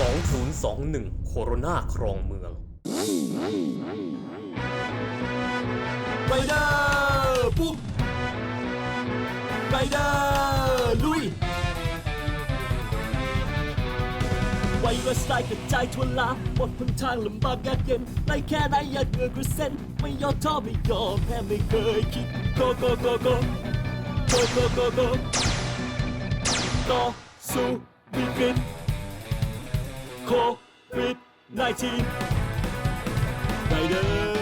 2021 โคโรนาครองเมืองไรเดอร์ปุ๊บไรเดอร์ลุยไวรัสตายกระจายทั่วลาหมดหนทางลำบากยากเย็นไล่แค่ไหนอยากเหงื่อกระเซ็นไม่ยอมท้อไม่ยอมแพ้ไม่เคยคิด go go go go go go go go ต่อสู้วิกฤต COVID 19. Later.